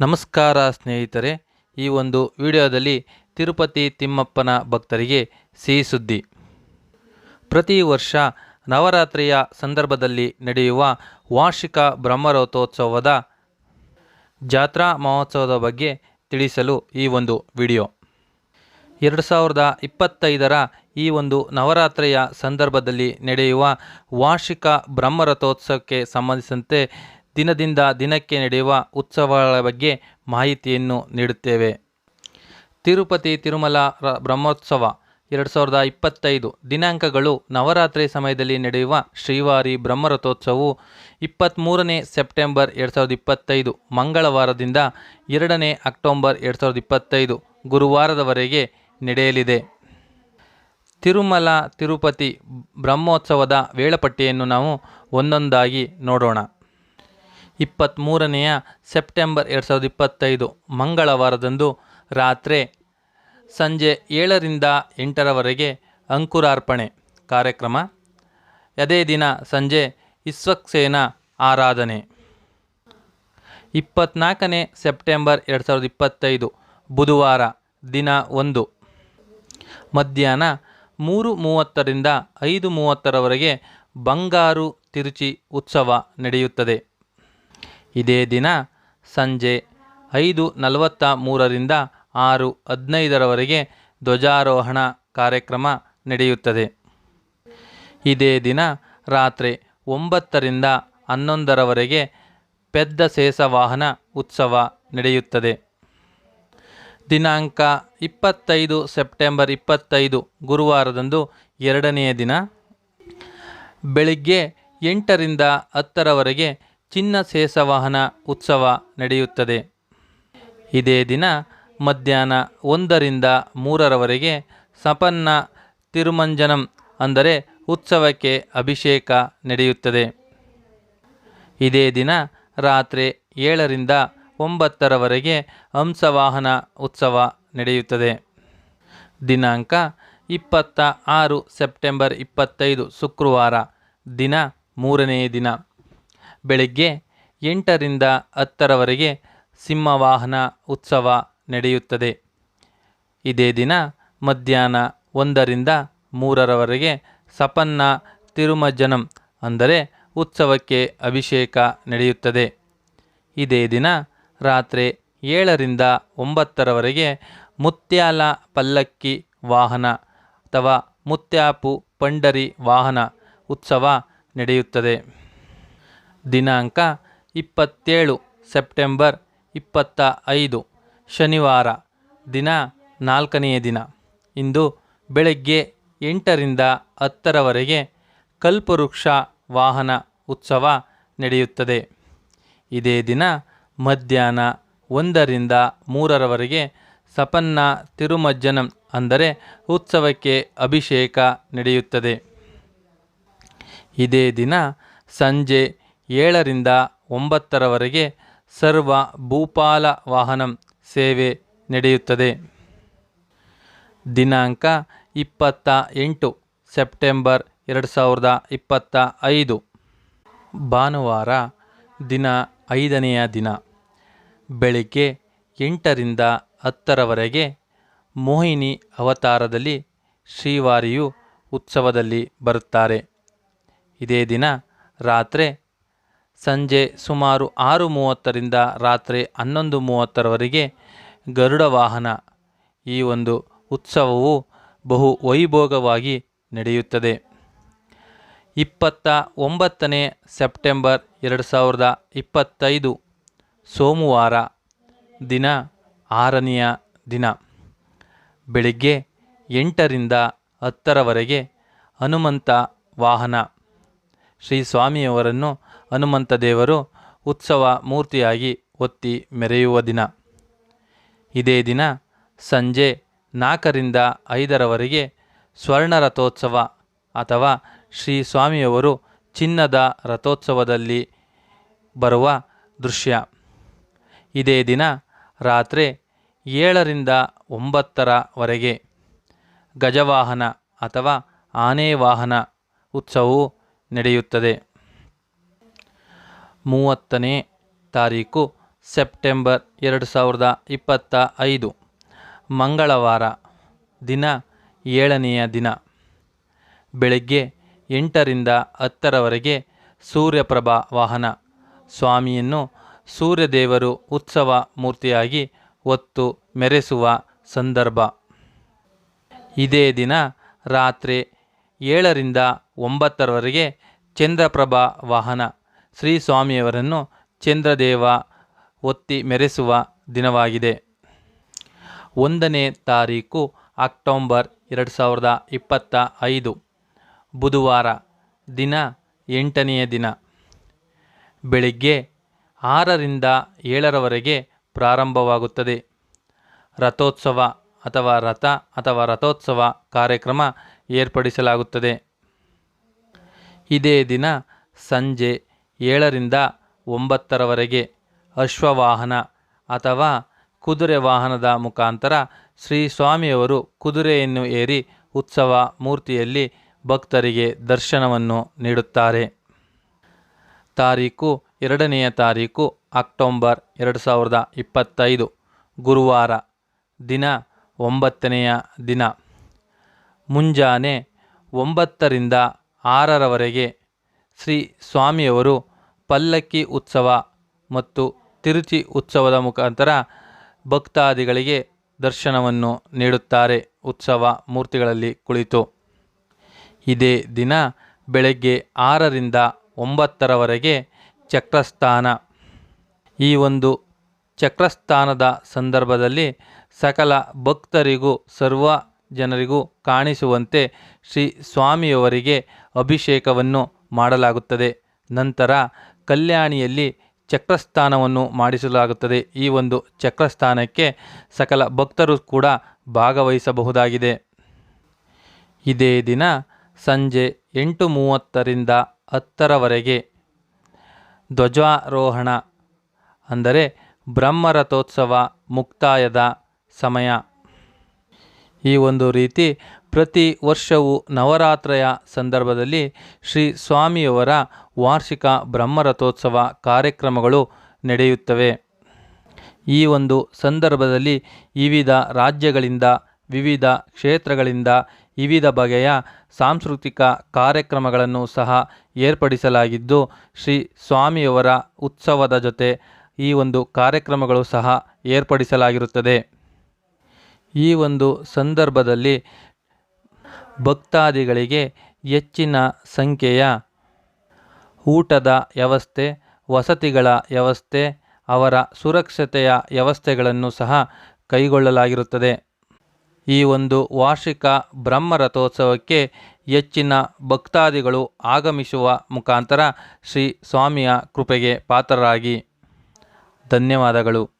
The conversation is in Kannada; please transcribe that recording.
ನಮಸ್ಕಾರ ಸ್ನೇಹಿತರೆ. ಈ ಒಂದು ವಿಡಿಯೋದಲ್ಲಿ ತಿರುಪತಿ ತಿಮ್ಮಪ್ಪನ ಭಕ್ತರಿಗೆ ಸಿಹಿ ಸುದ್ದಿ ಪ್ರತಿ ವರ್ಷ ನವರಾತ್ರಿಯ ಸಂದರ್ಭದಲ್ಲಿ ನಡೆಯುವ ವಾರ್ಷಿಕ ಬ್ರಹ್ಮರಥೋತ್ಸವದ ಜಾತ್ರಾ ಮಹೋತ್ಸವದ ಬಗ್ಗೆ ತಿಳಿಸಲು ಈ ಒಂದು ವಿಡಿಯೋ. ಎರಡು ಸಾವಿರದ ಇಪ್ಪತ್ತೈದರ ಈ ಒಂದು ನವರಾತ್ರಿಯ ಸಂದರ್ಭದಲ್ಲಿ ನಡೆಯುವ ವಾರ್ಷಿಕ ಬ್ರಹ್ಮರಥೋತ್ಸವಕ್ಕೆ ಸಂಬಂಧಿಸಿದಂತೆ ದಿನದಿಂದ ದಿನಕ್ಕೆ ನಡೆಯುವ ಉತ್ಸವಗಳ ಬಗ್ಗೆ ಮಾಹಿತಿಯನ್ನು ನೀಡುತ್ತೇವೆ. ತಿರುಪತಿ, ತಿರುಮಲ ಬ್ರಹ್ಮೋತ್ಸವ ಎರಡು ಸಾವಿರದ ಇಪ್ಪತ್ತೈದು ದಿನಾಂಕಗಳು ನವರಾತ್ರಿ ಸಮಯದಲ್ಲಿ ನಡೆಯುವ ಶ್ರೀವಾರಿ ಬ್ರಹ್ಮರಥೋತ್ಸವವು ಇಪ್ಪತ್ತ್ಮೂರನೇ ಸೆಪ್ಟೆಂಬರ್ ಎರಡು ಸಾವಿರದ ಇಪ್ಪತ್ತೈದು ಮಂಗಳವಾರದಿಂದ ಎರಡನೇ ಅಕ್ಟೋಬರ್ ಎರಡು ಸಾವಿರದ ಇಪ್ಪತ್ತೈದು ಗುರುವಾರದವರೆಗೆ ನಡೆಯಲಿದೆ. ತಿರುಮಲ, ತಿರುಪತಿ ಬ್ರಹ್ಮೋತ್ಸವದ ವೇಳಾಪಟ್ಟಿಯನ್ನು ನಾವು ಒಂದೊಂದಾಗಿ ನೋಡೋಣ. ಇಪ್ಪತ್ತ್ಮೂರನೆಯ ಸೆಪ್ಟೆಂಬರ್ ಎರಡು ಸಾವಿರದ ಇಪ್ಪತ್ತೈದು ಮಂಗಳವಾರದಂದು ರಾತ್ರಿ ಸಂಜೆ ಏಳರಿಂದ ಎಂಟರವರೆಗೆ ಅಂಕುರಾರ್ಪಣೆ ಕಾರ್ಯಕ್ರಮ. ಅದೇ ದಿನ ಸಂಜೆ ಇಸ್ವಕ್ಸೇನ ಆರಾಧನೆ. ಇಪ್ಪತ್ನಾಲ್ಕನೇ ಸೆಪ್ಟೆಂಬರ್ ಎರಡು ಸಾವಿರದ ಇಪ್ಪತ್ತೈದು ಬುಧವಾರ ದಿನ ಒಂದು. ಮಧ್ಯಾಹ್ನ ಮೂರು ಮೂವತ್ತರಿಂದ ಐದು ಮೂವತ್ತರವರೆಗೆ ಬಂಗಾರು ತಿರುಚಿ ಉತ್ಸವ ನಡೆಯುತ್ತದೆ. ಇದೇ ದಿನ ಸಂಜೆ ಐದು ನಲವತ್ತ ಮೂರರಿಂದ ಆರು ಹದಿನೈದರವರೆಗೆ ಧ್ವಜಾರೋಹಣ ಕಾರ್ಯಕ್ರಮ ನಡೆಯುತ್ತದೆ. ಇದೇ ದಿನ ರಾತ್ರಿ ಒಂಬತ್ತರಿಂದ ಹನ್ನೊಂದರವರೆಗೆ ಪೆದ್ದ ಸೇಸವಾಹನ ಉತ್ಸವ ನಡೆಯುತ್ತದೆ. ದಿನಾಂಕ ಇಪ್ಪತ್ತೈದು ಸೆಪ್ಟೆಂಬರ್ ಇಪ್ಪತ್ತೈದು ಗುರುವಾರದಂದು ಎರಡನೆಯ ದಿನ. ಬೆಳಿಗ್ಗೆ ಎಂಟರಿಂದ ಹತ್ತರವರೆಗೆ ಚಿನ್ನ ಸೇಸವಾಹನ ಉತ್ಸವ ನಡೆಯುತ್ತದೆ. ಇದೇ ದಿನ ಮಧ್ಯಾಹ್ನ ಒಂದರಿಂದ ಮೂರರವರೆಗೆ ಸಪನ್ನ ತಿರುಮಂಜನಂ ಅಂದರೆ ಉತ್ಸವಕ್ಕೆ ಅಭಿಷೇಕ ನಡೆಯುತ್ತದೆ. ಇದೇ ದಿನ ರಾತ್ರಿ ಏಳರಿಂದ ಒಂಬತ್ತರವರೆಗೆ ಹಂಸವಾಹನ ಉತ್ಸವ ನಡೆಯುತ್ತದೆ. ದಿನಾಂಕ ಇಪ್ಪತ್ತ ಆರು ಸೆಪ್ಟೆಂಬರ್ ಇಪ್ಪತ್ತೈದು ಶುಕ್ರವಾರ, ದಿನ ಮೂರನೇ ದಿನ. ಬೆಳಗ್ಗೆ ಎಂಟರಿಂದ ಹತ್ತರವರೆಗೆ ಸಿಂಹವಾಹನ ಉತ್ಸವ ನಡೆಯುತ್ತದೆ. ಇದೇ ದಿನ ಮಧ್ಯಾಹ್ನ ಒಂದರಿಂದ ಮೂರರವರೆಗೆ ಸಪನ್ನ ತಿರುಮಜ್ಜನಂ ಅಂದರೆ ಉತ್ಸವಕ್ಕೆ ಅಭಿಷೇಕ ನಡೆಯುತ್ತದೆ. ಇದೇ ದಿನ ರಾತ್ರಿ ಏಳರಿಂದ ಒಂಬತ್ತರವರೆಗೆ ಮುತ್ಯಾಲ ಪಲ್ಲಕ್ಕಿ ವಾಹನ ಅಥವಾ ಮುತ್ಯಾಪು ಪಂಡರಿ ವಾಹನ ಉತ್ಸವ ನಡೆಯುತ್ತದೆ. ದಿನಾಂಕ ಇಪ್ಪತ್ತೇಳು ಸೆಪ್ಟೆಂಬರ್ ಇಪ್ಪತ್ತ ಐದು, ಶನಿವಾರ, ದಿನ ನಾಲ್ಕನೆಯ ದಿನ. ಇಂದು ಬೆಳಗ್ಗೆ ಎಂಟರಿಂದ ಹತ್ತರವರೆಗೆ ಕಲ್ಪವೃಕ್ಷ ವಾಹನ ಉತ್ಸವ ನಡೆಯುತ್ತದೆ. ಇದೇ ದಿನ ಮಧ್ಯಾಹ್ನ ಒಂದರಿಂದ ಮೂರರವರೆಗೆ ಸಪನ್ನ ತಿರುಮಜ್ಜನಂ ಅಂದರೆ ಉತ್ಸವಕ್ಕೆ ಅಭಿಷೇಕ ನಡೆಯುತ್ತದೆ. ಇದೇ ದಿನ ಸಂಜೆ ಏಳರಿಂದ ಒಂಬತ್ತರವರೆಗೆ ಸರ್ವ ಭೂಪಾಲ ವಾಹನಂ ಸೇವೆ ನಡೆಯುತ್ತದೆ. ದಿನಾಂಕ ಇಪ್ಪತ್ತ ಎಂಟು ಸೆಪ್ಟೆಂಬರ್ ಎರಡು ಸಾವಿರದ ಇಪ್ಪತ್ತ ಐದು. ಭಾನುವಾರ ದಿನ ಐದನೆಯ ದಿನ. ಬೆಳಿಗ್ಗೆ ಎಂಟರಿಂದ ಹತ್ತರವರೆಗೆ ಮೋಹಿನಿ ಅವತಾರದಲ್ಲಿ ಶ್ರೀವಾರಿಯು ಉತ್ಸವದಲ್ಲಿ ಬರುತ್ತಾರೆ. ಇದೇ ದಿನ ರಾತ್ರಿ ಸಂಜೆ ಸುಮಾರು ಆರು ಮೂವತ್ತರಿಂದ ರಾತ್ರಿ ಹನ್ನೊಂದು ಮೂವತ್ತರವರೆಗೆ ಗರುಡ ವಾಹನ ಈ ಒಂದು ಉತ್ಸವವು ಬಹು ವೈಭೋಗವಾಗಿ ನಡೆಯುತ್ತದೆ. ಇಪ್ಪತ್ತ ಒಂಬತ್ತನೇ ಸೆಪ್ಟೆಂಬರ್ ಎರಡು ಸಾವಿರದ ಇಪ್ಪತ್ತೈದು ಸೋಮವಾರ ದಿನ ಆರನೆಯ ದಿನ. ಬೆಳಿಗ್ಗೆ ಎಂಟರಿಂದ ಹತ್ತರವರೆಗೆ ಹನುಮಂತ ವಾಹನ ಶ್ರೀ ಸ್ವಾಮಿಯವರನ್ನು ಹನುಮಂತ ದೇವರು ಉತ್ಸವ ಮೂರ್ತಿಯಾಗಿ ಒತ್ತಿ ಮೆರೆಯುವ ದಿನ. ಇದೇ ದಿನ ಸಂಜೆ ನಾಲ್ಕರಿಂದ ಐದರವರೆಗೆ ಸ್ವರ್ಣ ರಥೋತ್ಸವ ಅಥವಾ ಶ್ರೀ ಸ್ವಾಮಿಯವರು ಚಿನ್ನದ ರಥೋತ್ಸವದಲ್ಲಿ ಬರುವ ದೃಶ್ಯ. ಇದೇ ದಿನ ರಾತ್ರಿ ಏಳರಿಂದ ಒಂಬತ್ತರವರೆಗೆ ಗಜವಾಹನ ಅಥವಾ ಆನೆ ವಾಹನ ಉತ್ಸವವು ನಡೆಯುತ್ತದೆ. ಮೂವತ್ತನೇ ತಾರೀಕು ಸೆಪ್ಟೆಂಬರ್ ಎರಡು ಸಾವಿರದ ಇಪ್ಪತ್ತ ಐದು. ಮಂಗಳವಾರ, ದಿನ ಏಳನೆಯ ದಿನ. ಬೆಳಗ್ಗೆ ಎಂಟರಿಂದ ಹತ್ತರವರೆಗೆ ಸೂರ್ಯಪ್ರಭಾ ವಾಹನ. ಸ್ವಾಮಿಯನ್ನು ಸೂರ್ಯದೇವರು ಉತ್ಸವ ಮೂರ್ತಿಯಾಗಿ ಹೊತ್ತು ಮೆರೆಸುವ ಸಂದರ್ಭ. ಇದೇ ದಿನ ರಾತ್ರಿ ಏಳರಿಂದ ಒಂಬತ್ತರವರೆಗೆ ಚಂದ್ರಪ್ರಭಾ ವಾಹನ. ಶ್ರೀ ಸ್ವಾಮಿಯವರನ್ನು ಚಂದ್ರದೇವ ಒತ್ತಿ ಮೆರೆಸುವ ದಿನವಾಗಿದೆ. ಒಂದನೇ ತಾರೀಕು ಅಕ್ಟೋಬರ್ ಎರಡು ಸಾವಿರದ ಇಪ್ಪತ್ತ ಐದು, ಬುಧವಾರ ದಿನ ಎಂಟನೆಯ ದಿನ. ಬೆಳಿಗ್ಗೆ ಆರರಿಂದ ಏಳರವರೆಗೆ ಪ್ರಾರಂಭವಾಗುತ್ತದೆ. ರಥೋತ್ಸವ ಅಥವಾ ರಥ ಅಥವಾ ರಥೋತ್ಸವ ಕಾರ್ಯಕ್ರಮ ಏರ್ಪಡಿಸಲಾಗುತ್ತದೆ. ಇದೇ ದಿನ ಸಂಜೆ ಏಳರಿಂದ ಒಂಬತ್ತರವರೆಗೆ ಅಶ್ವವಾಹನ ಅಥವಾ ಕುದುರೆ ವಾಹನದ ಮುಖಾಂತರ ಶ್ರೀ ಸ್ವಾಮಿಯವರು ಕುದುರೆಯನ್ನು ಏರಿ ಉತ್ಸವ ಮೂರ್ತಿಯಲ್ಲಿ ಭಕ್ತರಿಗೆ ದರ್ಶನವನ್ನು ನೀಡುತ್ತಾರೆ. ತಾರೀಕು ಎರಡನೆಯ ತಾರೀಕು ಅಕ್ಟೋಬರ್ ಎರಡು ಸಾವಿರದ ಇಪ್ಪತ್ತೈದು, ಗುರುವಾರ ದಿನ ಒಂಬತ್ತನೆಯ ದಿನ. ಮುಂಜಾನೆ ಒಂಬತ್ತರಿಂದ ಆರರವರೆಗೆ ಶ್ರೀ ಸ್ವಾಮಿಯವರು ಪಲ್ಲಕ್ಕಿ ಉತ್ಸವ ಮತ್ತು ತಿರುಚಿ ಉತ್ಸವದ ಮುಖಾಂತರ ಭಕ್ತಾದಿಗಳಿಗೆ ದರ್ಶನವನ್ನು ನೀಡುತ್ತಾರೆ. ಉತ್ಸವ ಮೂರ್ತಿಗಳಲ್ಲಿ ಕುಳಿತು. ಇದೇ ದಿನ ಬೆಳಗ್ಗೆ ಆರರಿಂದ ಒಂಬತ್ತರವರೆಗೆ ಚಕ್ರಸ್ಥಾನ. ಈ ಒಂದು ಚಕ್ರಸ್ಥಾನದ ಸಂದರ್ಭದಲ್ಲಿ ಸಕಲ ಭಕ್ತರಿಗೂ, ಸರ್ವ ಜನರಿಗೂ ಕಾಣಿಸುವಂತೆ ಶ್ರೀ ಸ್ವಾಮಿಯವರಿಗೆ ಅಭಿಷೇಕವನ್ನು ಮಾಡಲಾಗುತ್ತದೆ. ನಂತರ ಕಲ್ಯಾಣಿಯಲ್ಲಿ ಚಕ್ರಸ್ಥಾನವನ್ನು ಮಾಡಿಸಲಾಗುತ್ತದೆ. ಈ ಒಂದು ಚಕ್ರಸ್ಥಾನಕ್ಕೆ ಸಕಲ ಭಕ್ತರು ಕೂಡ ಭಾಗವಹಿಸಬಹುದಾಗಿದೆ. ಇದೇ ದಿನ ಸಂಜೆ ಎಂಟು ಮೂವತ್ತರಿಂದ ಹತ್ತರವರೆಗೆ ಧ್ವಜಾರೋಹಣ, ಅಂದರೆ ಬ್ರಹ್ಮರಥೋತ್ಸವ ಮುಕ್ತಾಯದ ಸಮಯ. ಈ ಒಂದು ರೀತಿ ಪ್ರತಿ ವರ್ಷವೂ ನವರಾತ್ರೆಯ ಸಂದರ್ಭದಲ್ಲಿ ಶ್ರೀ ಸ್ವಾಮಿಯವರ ವಾರ್ಷಿಕ ಬ್ರಹ್ಮರಥೋತ್ಸವ ಕಾರ್ಯಕ್ರಮಗಳು ನಡೆಯುತ್ತವೆ. ಈ ಒಂದು ಸಂದರ್ಭದಲ್ಲಿ ವಿವಿಧ ರಾಜ್ಯಗಳಿಂದ, ವಿವಿಧ ಕ್ಷೇತ್ರಗಳಿಂದ, ವಿವಿಧ ಬಗೆಯ ಸಾಂಸ್ಕೃತಿಕ ಕಾರ್ಯಕ್ರಮಗಳನ್ನು ಸಹ ಏರ್ಪಡಿಸಲಾಗಿದ್ದು, ಶ್ರೀ ಸ್ವಾಮಿಯವರ ಉತ್ಸವದ ಜೊತೆ ಈ ಒಂದು ಕಾರ್ಯಕ್ರಮಗಳು ಸಹ ಏರ್ಪಡಿಸಲಾಗಿರುತ್ತದೆ. ಈ ಒಂದು ಸಂದರ್ಭದಲ್ಲಿ ಭಕ್ತಾದಿಗಳಿಗೆ ಹೆಚ್ಚಿನ ಸಂಖ್ಯೆಯ ಊಟದ ವ್ಯವಸ್ಥೆ, ವಸತಿಗಳ ವ್ಯವಸ್ಥೆ, ಅವರ ಸುರಕ್ಷತೆಯ ವ್ಯವಸ್ಥೆಗಳನ್ನು ಸಹ ಕೈಗೊಳ್ಳಲಾಗಿರುತ್ತದೆ. ಈ ಒಂದು ವಾರ್ಷಿಕ ಬ್ರಹ್ಮರಥೋತ್ಸವಕ್ಕೆ ಹೆಚ್ಚಿನ ಭಕ್ತಾದಿಗಳು ಆಗಮಿಸುವ ಮುಖಾಂತರ ಶ್ರೀ ಸ್ವಾಮಿಯ ಕೃಪೆಗೆ ಪಾತ್ರರಾಗಿ. ಧನ್ಯವಾದಗಳು.